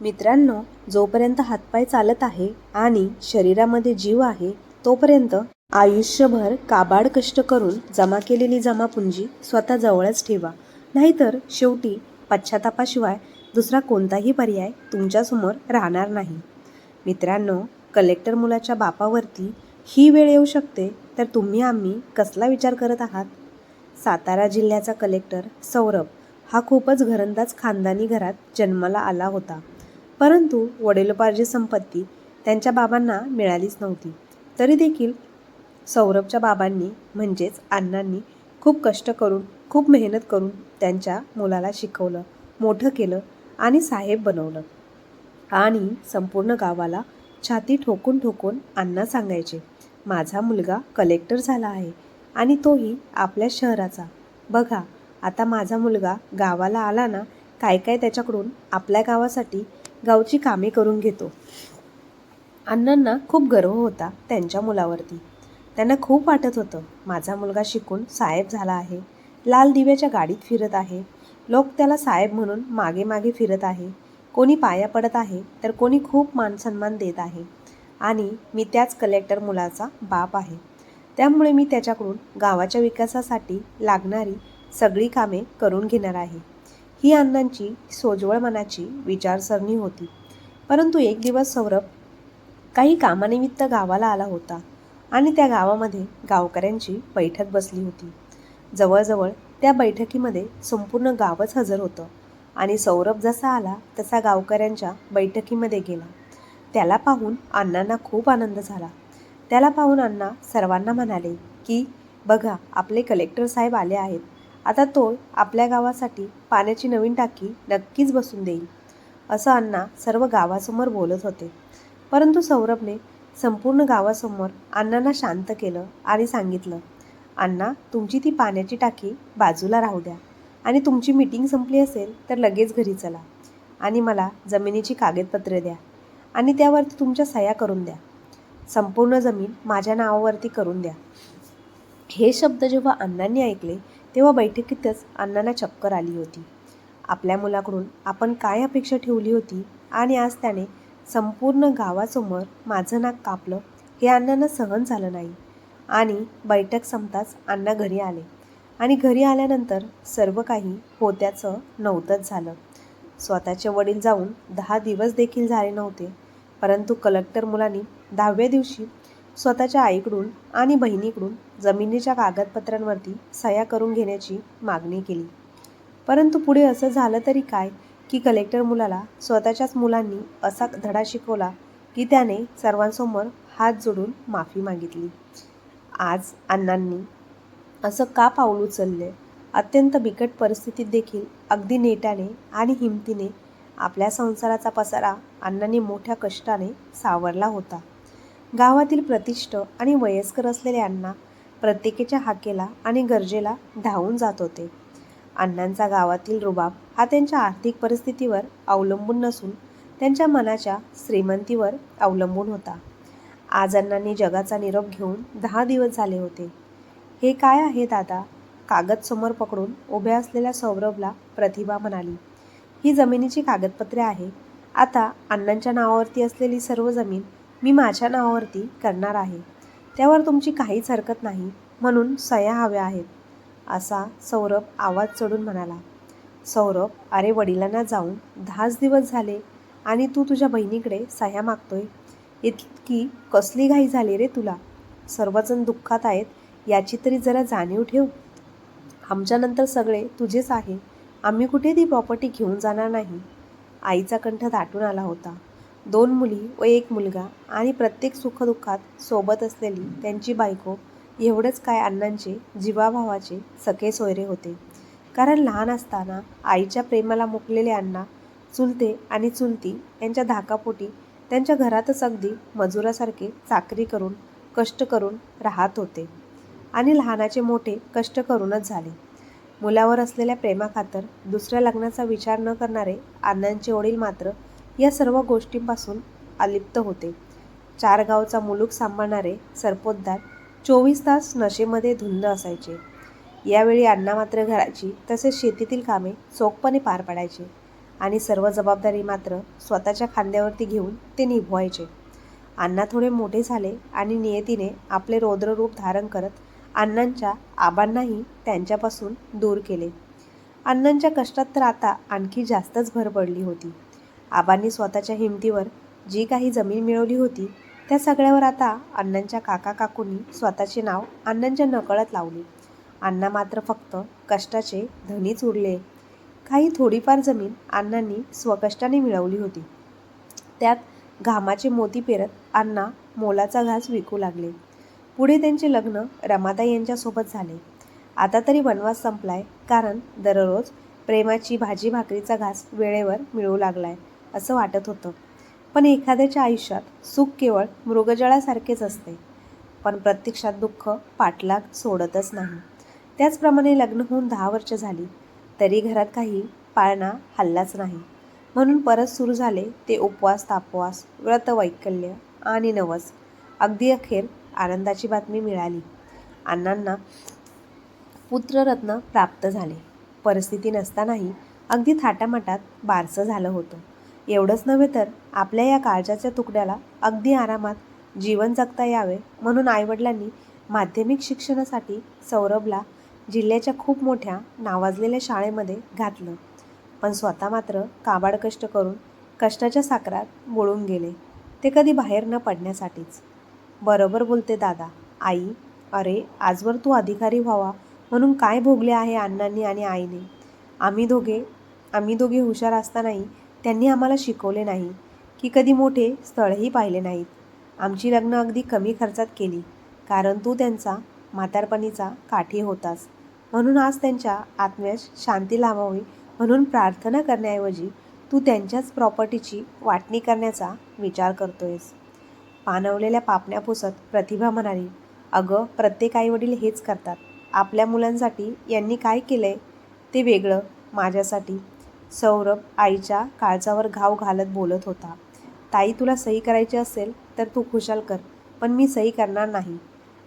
मित्रांनो जोपर्यंत हातपाय चालत आहे आणि शरीरामध्ये जीव आहे तोपर्यंत आयुष्यभर काबाड कष्ट करून जमा केलेली जमापुंजी स्वतः जवळच ठेवा. नाहीतर शेवटी पश्चातापाशिवाय दुसरा कोणताही पर्याय तुमच्यासमोर राहणार नाही. मित्रांनो कलेक्टर मुलाच्या बापावरती ही वेळ येऊ शकते तर तुम्ही आम्ही कसला विचार करत आहात? सातारा जिल्ह्याचा कलेक्टर सौरभ हा खूपच घरंदाज खानदानी घरात जन्माला आला होता. परंतु वडिलोपार्जित संपत्ती त्यांच्या बाबांना मिळालीच नव्हती. तरी देखील सौरभच्या बाबांनी म्हणजेच अण्णांनी खूप कष्ट करून खूप मेहनत करून त्यांच्या मुलाला शिकवलं मोठं केलं आणि साहेब बनवलं. आणि संपूर्ण गावाला छाती ठोकून ठोकून अण्णा सांगायचे माझा मुलगा कलेक्टर झाला आहे आणि तोही आपल्या शहराचा. बघा आता माझा मुलगा गावाला आला ना काय काय त्याच्याकडून आपल्या गावासाठी गावची कामे करून घेतो. अण्णांना खूप गर्व होता त्यांच्या मुलावरती. त्यांना खूप वाटत होतं माझा मुलगा शिकून साहेब झाला आहे. लाल दिव्याच्या गाडीत फिरत आहे. लोक त्याला साहेब म्हणून मागे मागे फिरत आहे. कोणी पाया पडत आहे तर कोणी खूप मानसन्मान देत आहे. आणि मी त्याच कलेक्टर मुलाचा बाप आहे. त्यामुळे मी त्याच्याकडून गावाच्या विकासासाठी लागणारी सगळी कामे करून घेणार आहे. ही अण्णांची सोजवळ मनाची विचारसरणी होती. परंतु एक दिवस सौरभ काही कामानिमित्त गावाला आला होता आणि त्या गावामध्ये गावकऱ्यांची बैठक बसली होती. जवळजवळ त्या बैठकीमध्ये संपूर्ण गावच हजर होतं आणि सौरभ जसा आला तसा गावकऱ्यांच्या बैठकीमध्ये गेला. त्याला पाहून अण्णांना खूप आनंद झाला. त्याला पाहून अण्णा सर्वांना म्हणाले की बघा आपले कलेक्टर साहेब आले आहेत. आता तो आपल्या गावासाठी पाण्याची नवीन टाकी नक्कीच बसून देईल असं अण्णा सर्व गावासमोर बोलत होते. परंतु सौरभने संपूर्ण गावासमोर अण्णांना शांत केलं आणि सांगितलं अण्णा तुमची ती पाण्याची टाकी बाजूला राहू द्या. आणि तुमची मीटिंग संपली असेल तर लगेच घरी चला. आणि मला जमिनीची कागदपत्रे द्या. आणि त्यावरती तुमच्या सह्या करून द्या. संपूर्ण जमीन माझ्या नावावरती करून द्या. हे शब्द जेव्हा अण्णांनी ऐकले तेव्हा बैठकीतच अण्णांना चक्कर आली होती. आपल्या मुलाकडून आपण काय अपेक्षा ठेवली होती आणि आज त्याने संपूर्ण गावासमोर माझं नाक कापलं हे अण्णांना सहन झालं नाही. आणि बैठक संपताच अण्णा घरी आले. आणि घरी आल्यानंतर सर्व काही होत्याचं नव्हतंच झालं. स्वतःचे वडील जाऊन दहा दिवस देखील झाले नव्हते. परंतु कलेक्टर मुलांनी दहाव्या दिवशी स्वतःच्या आईकडून आणि बहिणीकडून जमिनीच्या कागदपत्रांवरती सह्या करून घेण्याची मागणी केली. परंतु पुढे असं झालं तरी काय की कलेक्टर मुलाला स्वतःच्याच मुलांनी असा धडा शिकवला की त्याने सर्वांसमोर हात जोडून माफी मागितली. आज अण्णांनी असं का पाऊल उचलले अत्यंत बिकट परिस्थितीत देखील अगदी नेटाने आणि हिमतीने आपल्या संसाराचा पसारा अण्णांनी मोठ्या कष्टाने सावरला होता. गावातील प्रतिष्ठ आणि वयस्कर असलेले अण्णा प्रत्येकीच्या हाकेला आणि गरजेला धावून जात होते. अण्णांचा गावातील रुबाब हा त्यांच्या आर्थिक परिस्थितीवर अवलंबून नसून त्यांच्या मनाच्या श्रीमंतीवर अवलंबून होता. आज अण्णांनी जगाचा निरोप घेऊन दहा दिवस झाले होते. हे काय आहे दादा? कागद समोर पकडून उभ्या असलेल्या सौरभला प्रतिभा म्हणाली. ही जमिनीची कागदपत्रे आहे. आता अण्णांच्या नावावरती असलेली सर्व जमीन मी माझ्या नावावरती करणार आहे. त्यावर तुमची काहीच हरकत नाही म्हणून सह्या हव्या आहेत. असा सौरभ आवाज चढून म्हणाला सौरभ अरे वडिलांना जाऊन दहाच दिवस झाले आणि तू तुझ्या बहिणीकडे सह्या मागतोय. इतकी कसली घाई झाली रे तुला? सर्वजण दुःखात आहेत याची तरी जरा जाणीव ठेव. आमच्यानंतर सगळे तुझेच आहे. आम्ही कुठे ती प्रॉपर्टी घेऊन जाणार नाही? आईचा कंठ दाटून आला होता. दोन मुली व एक मुलगा आणि प्रत्येक सुखदुःखात सोबत असलेली त्यांची बायको एवढंच काय अण्णांचे जीवाभावाचे सखे सोयरे होते. कारण लहान असताना आईच्या प्रेमाला मुकलेले अण्णा चुलते आणि चुलती यांच्या धाकापोटी त्यांच्या घरातच अगदी मजुरासारखे चाकरी करून कष्ट करून राहत होते आणि लहानाचे मोठे कष्ट करूनच झाले. मुलावर असलेल्या प्रेमाखातर दुसऱ्या लग्नाचा विचार न करणारे अण्णांचे वडील मात्र या सर्व गोष्टींपासून अलिप्त होते. चार गावचा मुलूक सांभाळणारे सरपोतदार चोवीस तास नशेमध्ये धुंद असायचे. यावेळी अण्णा मात्र घराची तसेच शेतीतील कामे चोखपणे पार पाडायचे आणि सर्व जबाबदारी मात्र स्वतःच्या खांद्यावरती घेऊन ते निभवायचे. अण्णा थोडे मोठे झाले आणि नियतीने आपले रौद्र रूप धारण करत अण्णांच्या आबांनाही त्यांच्यापासून दूर केले. अण्णांच्या कष्टात तर आता आणखी जास्तच भर पडली होती. आबांनी स्वतःच्या हिमतीवर जी काही जमीन मिळवली होती त्या सगळ्यावर आता अण्णांच्या काका काकूंनी स्वतःचे नाव अण्णांच्या नकळत लावले. अण्णा मात्र फक्त कष्टाचे धनीच उरले. काही थोडीफार जमीन अण्णांनी स्वकष्टाने मिळवली होती. त्यात घामाचे मोती पेरत अण्णा मोलाचा घास विकू लागले. पुढे त्यांचे लग्न रमाताई यांच्यासोबत झाले. आता तरी वनवास संपलाय कारण दररोज प्रेमाची भाजी भाकरीचा घास वेळेवर मिळू लागलाय. असं वाटत होतं. पण एखाद्याच्या आयुष्यात सुख केवळ मृगजळासारखेच असते. पण प्रत्यक्षात दुःख पाठलाग सोडतच नाही. त्याचप्रमाणे लग्न होऊन दहा वर्ष झाली तरी घरात काही पाळणा हल्लाच नाही. म्हणून परत सुरू झाले ते उपवास तापवास व्रत वैकल्य आणि नवस. अगदी अखेर आनंदाची बातमी मिळाली. अण्णांना पुत्ररत्न प्राप्त झाले. परिस्थिती नसतानाही अगदी थाटामाटात बारसं झालं होतं. एवढंच नव्हे तर आपल्या या काळजाच्या तुकड्याला अगदी आरामात जीवन जगता यावे म्हणून आईवडिलांनी माध्यमिक शिक्षणासाठी सौरभला जिल्ह्याच्या खूप मोठ्या नावाजलेल्या शाळेमध्ये घातलं. पण स्वतः मात्र काबाड कष्ट करून कष्टाच्या साकरात बुळून गेले. ते कधी बाहेर न पडण्यासाठीच. बरोबर बोलते दादा. आई अरे आजवर तू अधिकारी व्हावा म्हणून काय भोगले आहे अण्णांनी आणि आईने? आम्ही दोघे आम्ही दोघे हुशार असतानाही त्यांनी आम्हाला शिकवले नाही की कधी मोठे स्थळही पाहिले नाहीत. आमची लग्न अगदी कमी खर्चात केली कारण तू त्यांचा म्हातारपणीचा काठी होतास. म्हणून आज त्यांच्या आत्म्यास शांती लाभावी म्हणून प्रार्थना करण्याऐवजी तू त्यांच्याच प्रॉपर्टीची वाटणी करण्याचा विचार करतोयस. पानवलेल्या पापण्या पुसत प्रतिभा म्हणाली अगं प्रत्येक आईवडील हेच करतात. आपल्या मुलांसाठी यांनी काय केलं आहे ते वेगळं माझ्यासाठी सौरभ आईच्या काळजावर घाव घालत बोलत होता. ताई तुला सही करायची असेल तर तू खुशाल कर पण मी सही करणार नाही.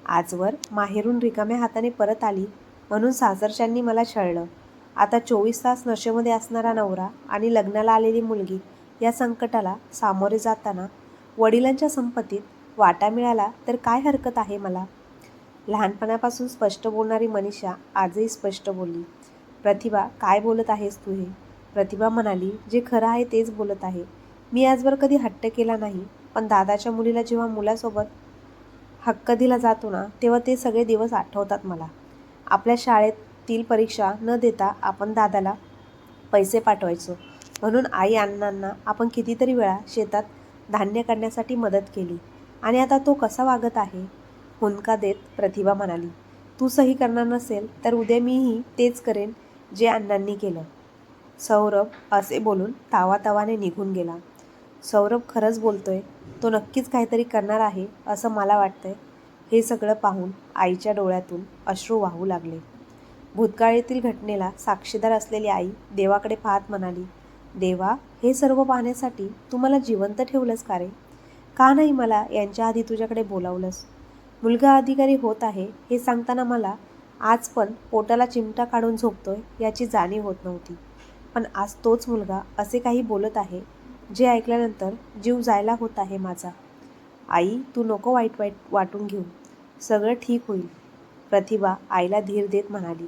आजवर माहेरून रिकाम्या हाताने परत आली म्हणून सासरच्यांनी मला छळलं. आता चोवीस तास नशेमध्ये असणारा नवरा आणि लग्नाला आलेली मुलगी या संकटाला सामोरे जाताना वडिलांच्या संपत्तीत वाटा मिळाला तर काय हरकत आहे मला? लहानपणापासून स्पष्ट बोलणारी मनीषा आजही स्पष्ट बोलली. प्रतिभा काय बोलत आहेस तू हे? प्रतिभा म्हणाली जे खरं आहे तेच बोलत आहे. मी आजवर कधी हट्ट केला नाही पण दादाच्या मुलीला जेव्हा मुलासोबत हक्क दिला जातो ना तेव्हा ते सगळे दिवस आठवतात मला. आपल्या शाळेतील परीक्षा न देता आपण दादाला पैसे पाठवायचो. म्हणून आई अण्णांना आपण कितीतरी वेळा शेतात धान्य काढण्यासाठी मदत केली. आणि आता तो कसा वागत आहे? हुंदका देत प्रतिभा म्हणाली तू सही करणार नसेल तर उद्या मीही तेच करेन जे अण्णांनी केलं. सौरभ असे बोलून तावातावाने निघून गेला. सौरभ खरंच बोलतोय तो नक्कीच काहीतरी करणार आहे असं मला वाटतंय. हे सगळं पाहून आईच्या डोळ्यातून अश्रू वाहू लागले. भूतकाळीतील घटनेला साक्षीदार असलेली आई देवाकडे पाहत म्हणाली देवा हे सर्व पाहण्यासाठी तू मला जिवंत ठेवलंस का रे? का नाही मला यांच्या आधी तुझ्याकडे बोलावलंस? मुलगा अधिकारी होत आहे हे सांगताना मला आज पण पोटाला चिमटा काढून झोपतोय याची जाणीव होत नव्हती. पण आज तोच मुलगा असे काही बोलत आहे जे ऐकल्यानंतर जीव जायला होत आहे माझा. आई तू नको वाईट वाईट वाटून घेऊ. सगळं ठीक होईल. प्रतिभा आईला धीर देत म्हणाली.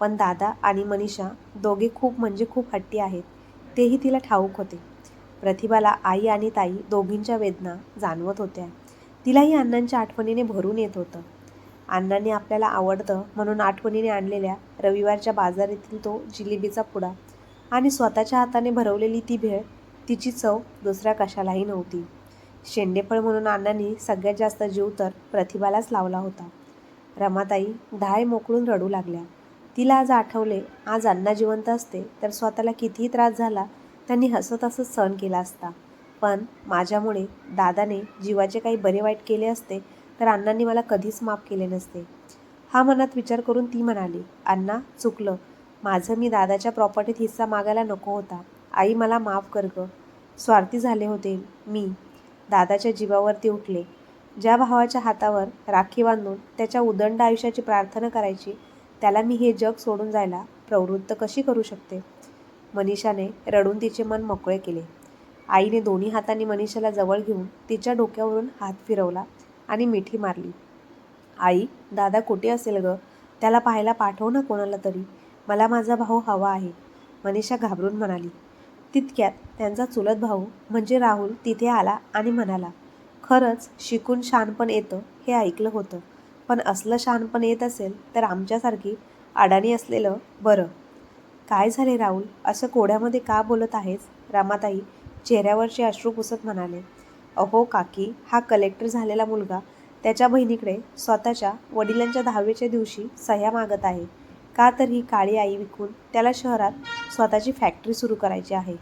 पण दादा आणि मनीषा दोघे खूप म्हणजे खूप हट्टी आहेत. तेही तिला ठाऊक होते. प्रतिभाला आई आणि ताई दोघींच्या वेदना जाणवत होत्या. तिलाही अण्णांच्या आठवणीने भरून येत होतं. अण्णांनी आपल्याला आवडतं म्हणून आठवणीने आणलेल्या रविवारच्या बाजारातील तो जिलेबीचा पुडा आणि स्वतःच्या हाताने भरवलेली ती भेळ तिची चव दुसऱ्या कशालाही नव्हती. शेंडेफळ म्हणून अण्णांनी सगळ्यात जास्त जीव तर प्रतिभालाच लावला होता. रमाताई धाय मोकळून रडू लागल्या. तिला आज आठवले आज अण्णा जिवंत असते तर स्वतःला कितीही त्रास झाला त्यांनी हसत हसत सहन केला असता. पण माझ्यामुळे दादाने जीवाचे काही बरे वाईट केले असते तर अण्णांनी मला कधीच माफ केले नसते. हा मनात विचार करून ती म्हणाली अण्णा चुकलं. माझं मी दादाच्या प्रॉपर्टीत हिस्सा मागायला नको होता. आई मला माफ कर गं. स्वार्थी झाले होते मी. दादाच्या जीवावरती उठले. ज्या भावाच्या हातावर राखी बांधून त्याच्या उदंड आयुष्याची प्रार्थना करायची त्याला मी हे जग सोडून जायला प्रवृत्त कशी करू शकते? मनीषाने रडून तिचे मन मोकळे केले. आईने दोन्ही हातांनी मनीषाला जवळ घेऊन तिच्या डोक्यावरून हात फिरवला आणि मिठी मारली. आई दादा कुठे असेल ग? त्याला पाहायला पाठव ना कोणाला तरी. मला माझा भाऊ हवा आहे मनीषा घाबरून म्हणाली. तितक्यात त्यांचा चुलत भाऊ म्हणजे राहुल तिथे आला आणि म्हणाला खरंच शिकून शानपण येतं हे ऐकलं होतं. पण असलं शानपण येत असेल तर आमच्यासारखी अडाणी असलेलं बरं. काय झाले राहुल? असं कोड्यामध्ये का बोलत आहेस? रामाताई चेहऱ्यावरचे अश्रू पुसत म्हणाले अहो काकी हा कलेक्टर झालेला मुलगा त्याच्या बहिणीकडे स्वतःच्या वडिलांच्या दहावीच्या दिवशी सह्या मागत आहे. का तर ही काळी आई विकून त्याला शहरात स्वतःची फॅक्टरी सुरू करायची आहे.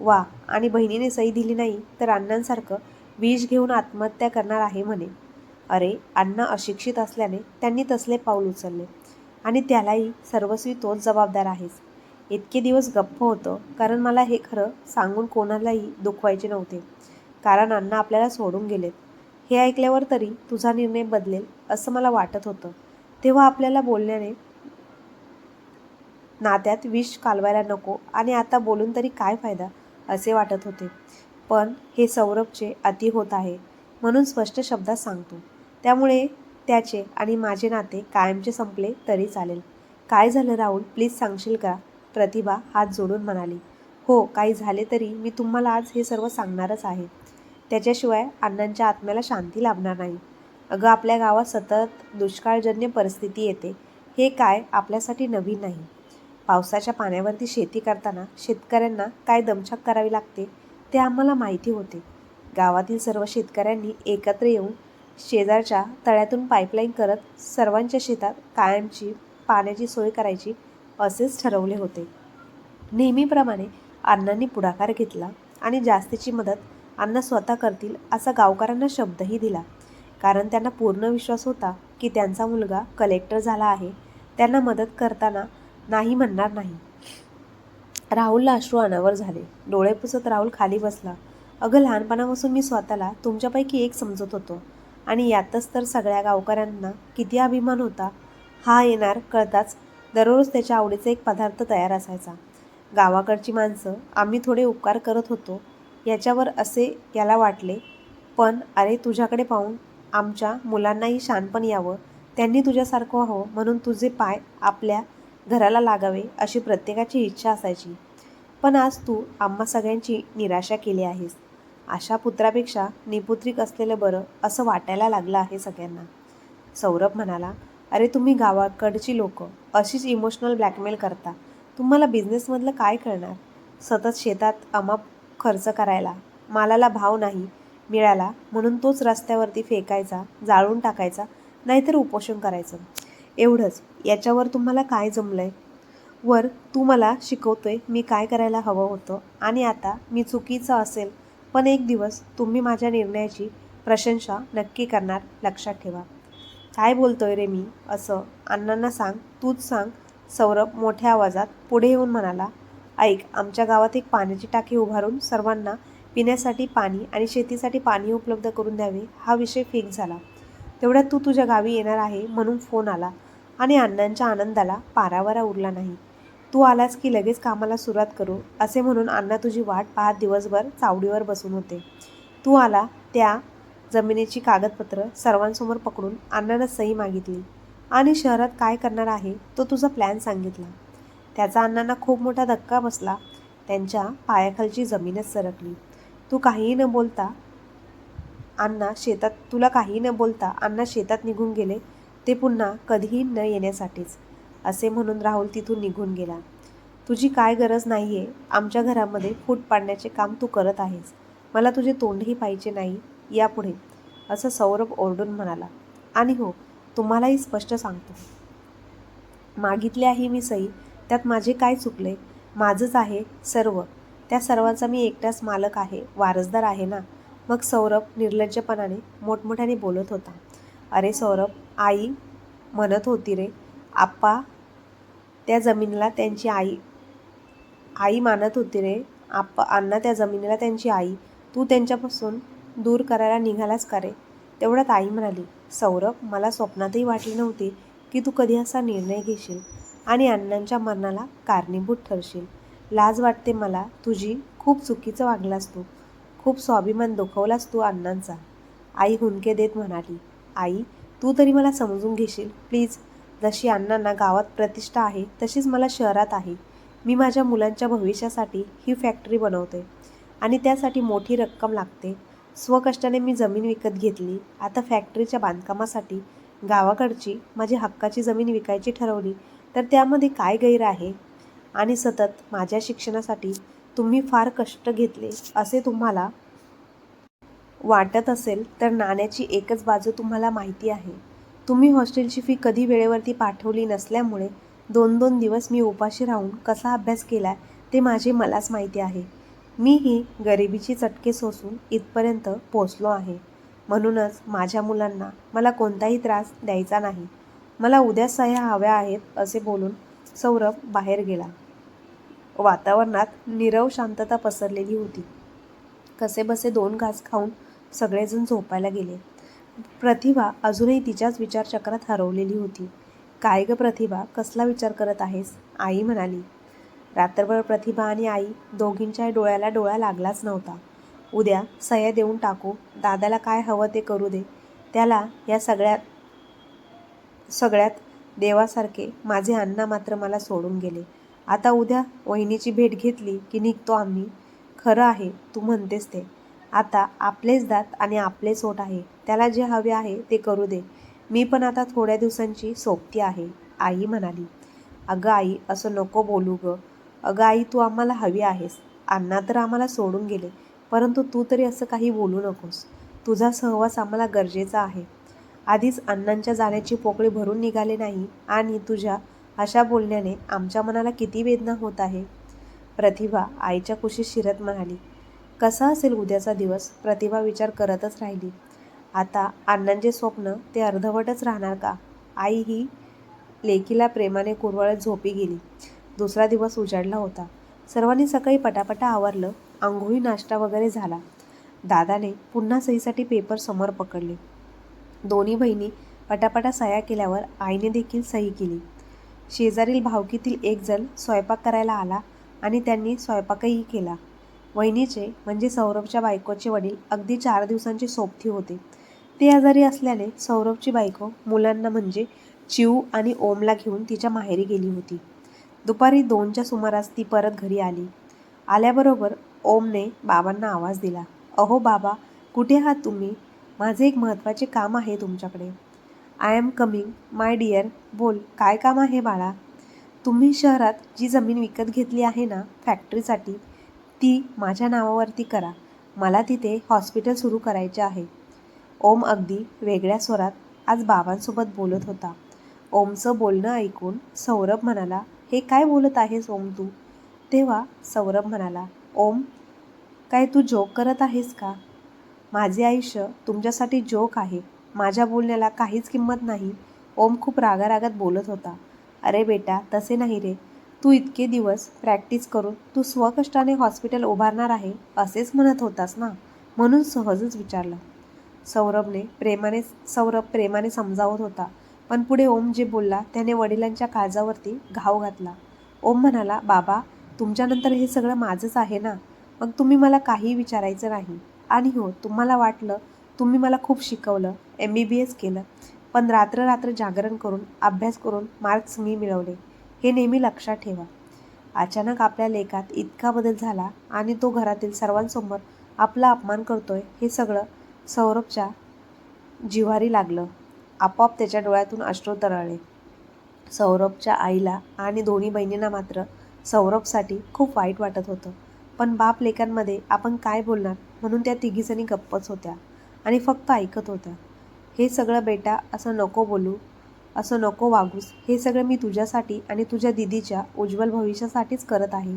वा आणि बहिणीने सही दिली नाही तर अण्णांसारखं विष घेऊन आत्महत्या करणार आहे म्हणे. अरे अण्णा अशिक्षित असल्याने त्यांनी तसले पाऊल उचलले. आणि त्यालाही सर्वस्वी तोच जबाबदार आहेस. इतके दिवस गप्प होतं कारण मला हे खरं सांगून कोणालाही दुखवायचे नव्हते. कारण अण्णा आपल्याला सोडून गेलेत. हे ऐकल्यावर तरी तुझा निर्णय बदलेल असं मला वाटत होतं. तेव्हा आपल्याला बोलण्याने नात्यात विष कालवायला नको आणि आता बोलून तरी काय फायदा असे वाटत होते. पण हे सौरभचे अति होत आहे म्हणून स्पष्ट शब्दात सांगतो. त्यामुळे त्याचे आणि माझे नाते कायमचे संपले तरी चालेल. काय झालं राहुल प्लीज सांगशील का? प्रतिभा हात जोडून म्हणाली. हो काही झाले तरी मी तुम्हाला आज हे सर्व सांगणारच आहे. त्याच्याशिवाय अण्णांच्या आत्म्याला शांती लाभणार नाही. अगं आपल्या गावात सतत दुष्काळजन्य परिस्थिती येते. हे काय आपल्यासाठी नवीन नाही. पावसाच्या पाण्यावरती शेती करताना शेतकऱ्यांना काय दमछाक करावी लागते ते आम्हाला माहिती होते. गावातील सर्व शेतकऱ्यांनी एकत्र येऊन शेजारच्या तळ्यातून पाईपलाईन करत सर्वांच्या शेतात कायमची पाण्याची सोय करायची असेच ठरवले होते. नेहमीप्रमाणे अण्णांनी पुढाकार घेतला आणि जास्तीची मदत अण्णा स्वतः करतील असा गावकऱ्यांना शब्दही दिला. कारण त्यांना पूर्ण विश्वास होता की त्यांचा मुलगा कलेक्टर झाला आहे. त्यांना मदत करताना नाही म्हणणार नाही. राहुलला अश्रू अनावर झाले. डोळे पुसत राहुल खाली बसला. अगं लहानपणापासून मी स्वतःला तुमच्यापैकी एक समजत होतो. आणि यातच तर सगळ्या गावकऱ्यांना किती अभिमान होता. हा येणार कळताच दररोज त्याच्या आवडीचा एक पदार्थ तयार असायचा. गावाकडची माणसं आम्ही थोडे उपकार करत होतो. याच्यावर असे याला वाटले पण अरे तुझ्याकडे पाहून आमच्या मुलांनाही शानपण यावं. त्यांनी तुझ्यासारखं व्हावं म्हणून तुझे पाय आपल्या घराला लागावे अशी प्रत्येकाची इच्छा असायची. पण आज तू आम्हा सगळ्यांची निराशा केली आहेस. अशा पुत्रापेक्षा निपुत्रिक असलेलं बरं असं वाटायला लागलं आहे सगळ्यांना. सौरभ म्हणाला अरे तुम्ही गावाकडची लोक अशीच इमोशनल ब्लॅकमेल करता. तुम्हाला बिझनेसमधलं काय करणार सतत शेतात अमाप खर्च करायला मालाला भाव नाही मिळाला म्हणून तोच रस्त्यावरती फेकायचा जाळून टाकायचा नाहीतर उपोषण करायचं. एवढंच. याच्यावर तुम्हाला काय जमलं आहे वर तू मला शिकवतोय मी काय करायला हवं होतं आणि आता मी चुकीचं असेल पण एक दिवस तुम्ही माझ्या निर्णयाची प्रशंसा नक्की करणार लक्षात ठेवा. काय बोलतोय रे मी? असं अण्णांना सांग तूच सांग. सौरभ मोठ्या आवाजात पुढे येऊन म्हणाला ऐक आमच्या गावात एक पाण्याची टाकी उभारून सर्वांना पिण्यासाठी पाणी आणि शेतीसाठी पाणी उपलब्ध करून द्यावे हा विषय फिक्स झाला. तेवढ्यात तू तुझ्या गावी येणार आहे म्हणून फोन आला. आणि अण्णांच्या आनंदाला पारावारा उरला नाही. तू आलास की लगेच कामाला सुरुवात करू असे म्हणून अण्णा तुझी वाट पाहत दिवसभर चावडीवर बसून होते. तू आला त्या जमिनीची कागदपत्र सर्वांसमोर पकडून अण्णानं सही मागितली. आणि शहरात काय करणार आहे तो तुझा प्लॅन सांगितला. त्याचा अण्णांना खूप मोठा धक्का बसला. त्यांच्या पायाखालची जमीनच सरकली. तू काहीही न बोलता अण्णा शेतात तुला काही न बोलता अण्णा शेतात निघून गेले. ते पुन्हा कधीही न येण्यासाठीच. असे म्हणून राहुल तिथून निघून गेला. तुझी काय गरज नाही आहे आमच्या घरामध्ये फूट पाडण्याचे काम तू करत आहेस. मला तुझे तोंडही पाहिजे नाही. यापुढे असं सौरभ ओरडून म्हणाला. आणि हो तुम्हालाही स्पष्ट सांगतो. मागितली आहे मी सई त्यात माझे काय चुकले? माझंच आहे सर्व. त्या सर्वांचा मी एकटाच मालक आहे वारसदार आहे ना? मग सौरभ निर्लज्जपणाने मोठमोठ्याने बोलत होता. अरे सौरभ आई म्हणत होती रे आप्पा त्या जमिनीला त्यांची आई. आई मानत होती रे आप्पा अण्णा त्या जमिनीला त्यांची आई. तू त्यांच्यापासून दूर करायला निघालास का रे? तेवढ्यात आई म्हणाली सौरभ मला स्वप्नातही वाटली नव्हती की तू कधी असा निर्णय घेशील आणि अण्णांच्या मरणाला कारणीभूत ठरशील. लाज वाटते मला तुझी खूप चुकीचं वागलास तू. खूप स्वाभिमान दुखवलास तू अण्णांचा. आई हुंके देत म्हणाली आई तू तरी मला समजून घेशील. प्लीज जशी अण्णांना गावात प्रतिष्ठा आहे तशीच मला शहरात आहे. मी माझ्या मुलांच्या भविष्यासाठी ही फॅक्टरी बनवते आणि त्यासाठी मोठी रक्कम लागते. स्वकष्टाने मी जमीन विकत घेतली. आता फॅक्टरीच्या बांधकामासाठी गावाकडची माझी हक्काची जमीन विकायची ठरवली. तर त्यामध्ये काय गैर आहे? आणि सतत माझ्या शिक्षणासाठी तुम्ही फार कष्ट घेतले असे तुम्हाला वाटत असेल तर नाण्याची एकच बाजू तुम्हाला माहिती आहे. तुम्ही हॉस्टेलची फी कधी वेळेवरती पाठवली नसल्यामुळे दोन दोन दिवस मी उपाशी राहून कसा अभ्यास केला ते माझे मलाच माहिती आहे. मीही गरिबीची चटके सोसून इथपर्यंत पोचलो आहे. म्हणूनच माझ्या मुलांना मला कोणताही त्रास द्यायचा नाही. मला उद्या सह्या हव्या आहेत असे बोलून सौरभ बाहेर गेला. वातावरणात नीरव शांतता पसरलेली होती. कसेबसे दोन घास खाऊन सगळेजण झोपायला गेले. प्रतिभा अजूनही तिच्याच विचारचक्रात हरवलेली होती. काय ग प्रतिभा कसला विचार करत आहेस? आई म्हणाली. रात्रभर प्रतिभा आणि आई दोघींच्या डोळ्याला डोळा लागलाच नव्हता. उद्या सह्या देऊन टाकू. दादाला काय हवं ते करू दे. त्याला या सगळ्यात सगळ्यात देवासारखे माझे अण्णा मात्र मला सोडून गेले. आता उद्या वहिनीची भेट घेतली की निघतो आम्ही. खरं आहे तू म्हणतेस ते. आता आपलेच दात आणि आपलेच ओठ आहे. त्याला जे हवे आहे ते करू दे. मी पण आता थोड्या दिवसांची सोबती आहे आई म्हणाली. अगं आई असं नको बोलू ग. अगं आई तू आम्हाला हवी आहेस. अण्णा तर आम्हाला सोडून गेले. परंतु तू तरी असं काही बोलू नकोस. तुझा सहवास आम्हाला गरजेचा आहे. आधीच अण्णांच्या जाण्याची पोकळी भरून निघाले नाही आणि तुझ्या अशा बोलण्याने आमच्या मनाला किती वेदना होत आहे. प्रतिभा आईच्या कुशीत शिरत म्हणाली. कसा असेल उद्याचा दिवस? प्रतिभा विचार करतच राहिली. आता अण्णांचे स्वप्न ते अर्धवटच राहणार का? आई ही लेकीला प्रेमाने कुरवळत झोपी गेली. दुसरा दिवस उजाडला होता. सर्वांनी सकाळी पटापटा आवरलं. आंघोळी नाश्ता वगैरे झाला. दादाने पुन्हा सहीसाठी पेपर समोर पकडले. दोन्ही बहिणी पटापटा सह्या केल्यावर आईने देखील सही केली. शेजारील भावकीतील एक जण स्वयंपाक करायला आला आणि त्यांनी स्वयंपाकही केला. वहिनीचे म्हणजे सौरभच्या बायकोचे वडील अगदी चार दिवसांची सोबती होते. ते आजारी असल्याने सौरभची बायको मुलांना म्हणजे चिऊ आणि ओमला घेऊन तिच्या माहेरी गेली होती. दुपारी दोनच्या सुमारास ती परत घरी आली. आल्याबरोबर ओमने बाबांना आवाज दिला अहो बाबा कुठे आहात तुम्ही? माझे एक महत्त्वाचे काम आहे तुमच्याकडे. I am coming my dear बोल काय काम आहे बाळा? तुम्ही शहरात जी जमीन विकत घेतली आहे ना फॅक्टरीसाठी ती माझ्या नावावरती करा. मला तिथे हॉस्पिटल सुरू करायचे आहे. ओम अगदी वेगळ्या स्वरात आज बाबांसोबत बोलत होता. ओमचं बोलणं ऐकून सौरभ म्हणाला हे काय बोलत आहेस ओम तू? तेव्हा सौरभ म्हणाला ओम काय तू जोक करत आहेस का? माझे आयुष्य तुमच्यासाठी जोक आहे. माझ्या बोलण्याला काहीच किंमत नाही. ओम खूप रागारागात बोलत होता. अरे बेटा तसे नाही रे. तू इतके दिवस प्रॅक्टिस करून तू स्वकष्टाने हॉस्पिटल उभारणार आहे असेच म्हणत होतास ना? म्हणून सहजच विचारलं. सौरभने प्रेमाने सौरभ प्रेमाने समजावत होता पण पुढे ओम जे बोलला त्याने वडिलांच्या काळजावरती घाव घातला. ओम म्हणाला बाबा तुमच्यानंतर हे सगळं माझंच आहे ना? मग तुम्ही मला काही विचारायचं नाही. आणि हो तुम्हाला वाटलं तुम्ही मला खूप शिकवलं एम बी बी एस केलं. पण रात्र रात्र जागरण करून अभ्यास करून मार्क्स मी मिळवले. हे नेहमी लक्षात ठेवा. अचानक आपल्या लेखात इतका बदल झाला आणि तो घरातील सर्वांसमोर आपला अपमान करतोय हे सगळं सौरभच्या जिव्हारी लागलं. आपोआप त्याच्या डोळ्यातून अश्रू तरळले. सौरभच्या आईला आणि दोन्ही बहिणींना मात्र सौरभसाठी खूप वाईट वाटत होतं. पण बाप लेखांमध्ये आपण काय बोलणार म्हणून त्या तिघीजणी गप्पच होत्या आणि फक्त ऐकत होत्या. हे सगळं बेटा असं नको बोलू असं नको वागूस. हे सगळं मी तुझ्यासाठी आणि तुझ्या दिदीच्या उज्ज्वल भविष्यासाठीच करत आहे.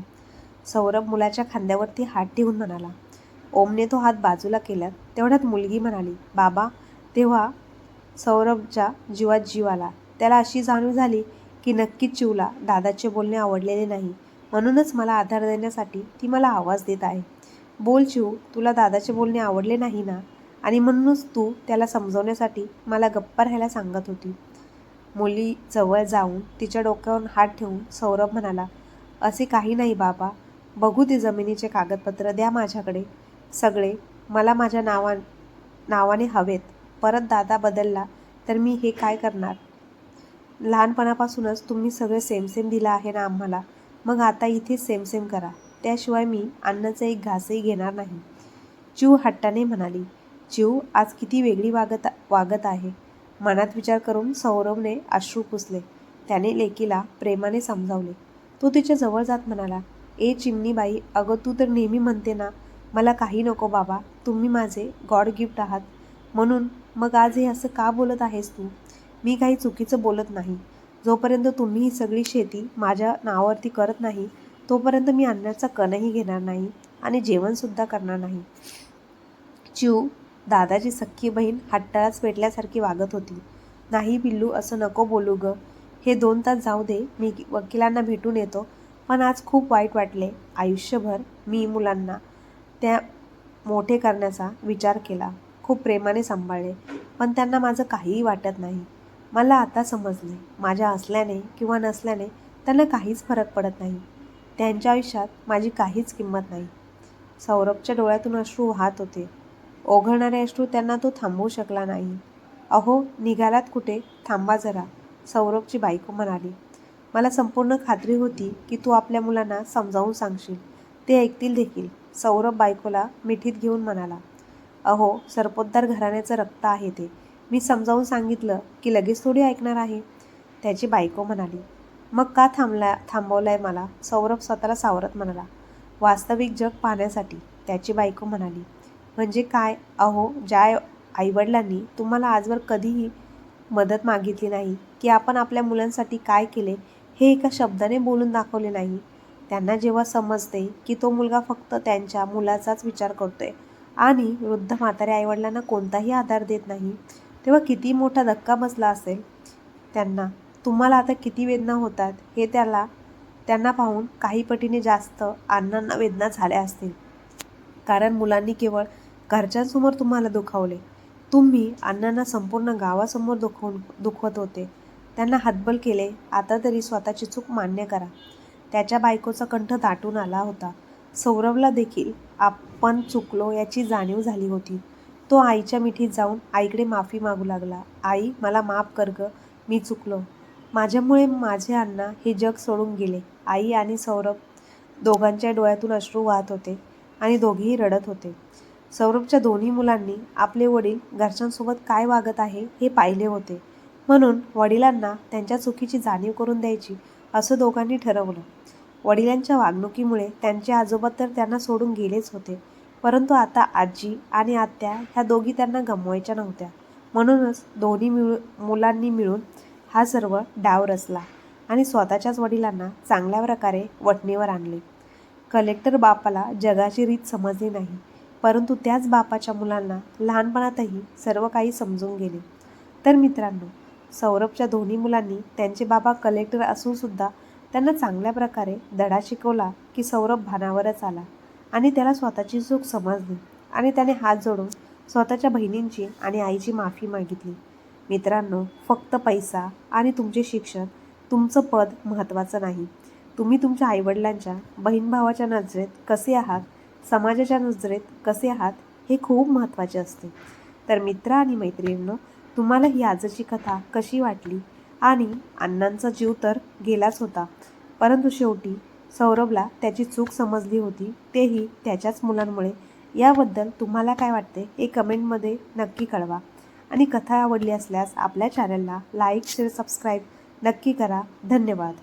सौरभ मुलाच्या खांद्यावरती हात ठेवून म्हणाला. ओमने तो हात बाजूला केला तेवढ्यात मुलगी म्हणाली बाबा तेव्हा सौरभच्या जीवात जीव आला. त्याला अशी जाणीव झाली की नक्कीच चिवला दादाचे बोलणे आवडलेले नाही. म्हणूनच मला आधार देण्यासाठी ती मला आवाज देत आहे. बोल चिव तुला दादाचे बोलणे आवडले नाही ना? आणि म्हणूनच तू त्याला समजवण्यासाठी मला गप्पा राहायला सांगत होती. मुली जवळ जाऊन तिच्या डोक्यावर हात ठेवून सौरभ म्हणाला असे काही नाही बाबा. बघू ते जमिनीचे कागदपत्र द्या माझ्याकडे. सगळे मला माझ्या नावा नावाने हवेत. परत दादा बदलला तर मी हे काय करणार? लहानपणापासूनच तुम्ही सगळे सेम सेम दिलं आहे ना आम्हाला. मग आता इथे सेम सेम करा. त्याशिवाय मी अन्नाचा एक घासही घेणार नाही. चिव हट्टाने म्हणाली चिव आज किती वेगळी वागत वागत आहे. मनात विचार करून सौरवने अश्रू पुसले. त्याने लेकीला प्रेमाने समजावले. तो तिच्या जवळ जात म्हणाला. ए चिमणीबाई अगं तू तर नेहमी म्हणते ना मला काही नको बाबा तुम्ही माझे गॉड गिफ्ट आहात. म्हणून मग आज हे असं का बोलत आहेस तू? मी काही चुकीचं बोलत नाही. जोपर्यंत तुम्ही ही सगळी शेती माझ्या नावावरती करत नाही तोपर्यंत मी अन्नाचा कणही घेणार नाही आणि जेवणसुद्धा करणार नाही. चिव दादाची सख्खी बहीण हट्टाळाच पेटल्यासारखी वागत होती. नाही बिल्लू असं नको बोलू ग. हे दोन तास जाऊ दे मी वकिलांना भेटून येतो. पण आज खूप वाईट वाटले आयुष्यभर मी मुलांना त्या मोठे करण्याचा विचार केला. खूप प्रेमाने सांभाळले. पण त्यांना माझं काहीही वाटत नाही. मला आता समजले. माझ्या असल्याने किंवा नसल्याने त्यांना काहीच फरक पडत नाही. त्यांच्या आयुष्यात माझी काहीच किंमत नाही. सौरभच्या डोळ्यातून अश्रू वाहत होते. ओघळणारे अश्रू त्यांना तो थांबवू शकला नाही. अहो निघालात कुठे? थांबा जरा सौरभची बायको म्हणाली. मला संपूर्ण खात्री होती की तू आपल्या मुलांना समजावून सांगशील. ते ऐकतील देखील. सौरभ बायकोला मिठीत घेऊन म्हणाला. अहो सरपोतदार घराण्याचं रक्त आहे ते. मी समजावून सांगितलं की लगेच थोडी ऐकणार आहे. त्याची बायको म्हणाली. मग का थांबला थांबवलाय मला? सौरभ स्वतःला सावरत म्हणाला. वास्तविक जग पाहण्यासाठी त्याची बायको म्हणाली. म्हणजे काय? अहो ज्या आईवडिलांनी तुम्हाला आजवर कधीही मदत मागितली नाही की आपण आपल्या मुलांसाठी काय केले हे एका शब्दाने बोलून दाखवले नाही. त्यांना जेव्हा समजते की तो मुलगा फक्त त्यांच्या मुलाचाच विचार करतोय आणि वृद्ध म्हाताऱ्या आईवडिलांना कोणताही आधार देत नाही तेव्हा किती मोठा धक्का बसला असेल त्यांना. तुम्हाला आता किती वेदना होतात हे त्याला त्यांना पाहून काही पटीने जास्त अण्णांना वेदना झाल्या असतील. कारण मुलांनी केवळ घरच्यांसमोर तुम्हाला दुखावले. तुम्ही अण्णांना संपूर्ण गावासमोर दुखवून दुखवत होते. त्यांना हातबल केले. आता तरी स्वतःची चूक मान्य करा. त्याच्या बायकोचा कंठ दाटून आला होता. सौरवला देखील आपण चुकलो याची जाणीव झाली होती. तो आईच्या मिठीत जाऊन आईकडे माफी मागू लागला. आई मला माफ कर ग. मी चुकलो. माझ्यामुळे माझे अण्णा हे जग सोडून गेले. आई आणि सौरभ दोघांच्या डोळ्यातून अश्रू वाहत होते आणि दोघेही रडत होते. सौरभच्या दोन्ही मुलांनी आपले वडील घरच्यांसोबत काय वागत आहे हे पाहिले होते. म्हणून वडिलांना त्यांच्या चुकीची जाणीव करून द्यायची असं दोघांनी ठरवलं. वडिलांच्या वागणुकीमुळे त्यांचे आजोबा तर त्यांना सोडून गेलेच होते. परंतु आता आजी आणि आत्या ह्या दोघी त्यांना गमवायच्या नव्हत्या. म्हणूनच दोन्ही मिळू मुलांनी मिळून हा सर्व डाव रचला आणि स्वतःच्याच वडिलांना चांगल्या प्रकारे वटणीवर आणले. कलेक्टर बापाला जगाची रीत समजली नाही. परंतु त्याच बापाच्या मुलांना लहानपणातही सर्व काही समजून गेले. तर मित्रांनो सौरभच्या दोन्ही मुलांनी त्यांचे बाबा कलेक्टर असूनसुद्धा त्यांना चांगल्या प्रकारे धडा शिकवला की सौरभ भानावरच आला आणि त्याला स्वतःची चूक समजली आणि त्याने हात जोडून स्वतःच्या बहिणींची आणि आईची माफी मागितली. मित्रांनो फक्त पैसा आणि तुमचे शिक्षण तुमचं पद महत्त्वाचं नाही. तुम्ही तुमच्या आईवडिलांच्या बहीण भावाच्या नजरेत कसे आहात समाजाच्या नजरेत कसे आहात हे खूप महत्त्वाचे असते. तर मित्र आणि मैत्रिणींनो तुम्हाला ही आजची कथा कशी वाटली? आणि अण्णांचा जीव तर गेलाच होता परंतु शेवटी सौरभला त्याची चूक समजली होती तेही त्याच्याच मुलांमुळे. याबद्दल तुम्हाला काय वाटते हे कमेंटमध्ये नक्की कळवा. आणि कथा आवडली असल्यास आपल्या चॅनलला लाईक शेअर सबस्क्राईब नक्की करा. धन्यवाद.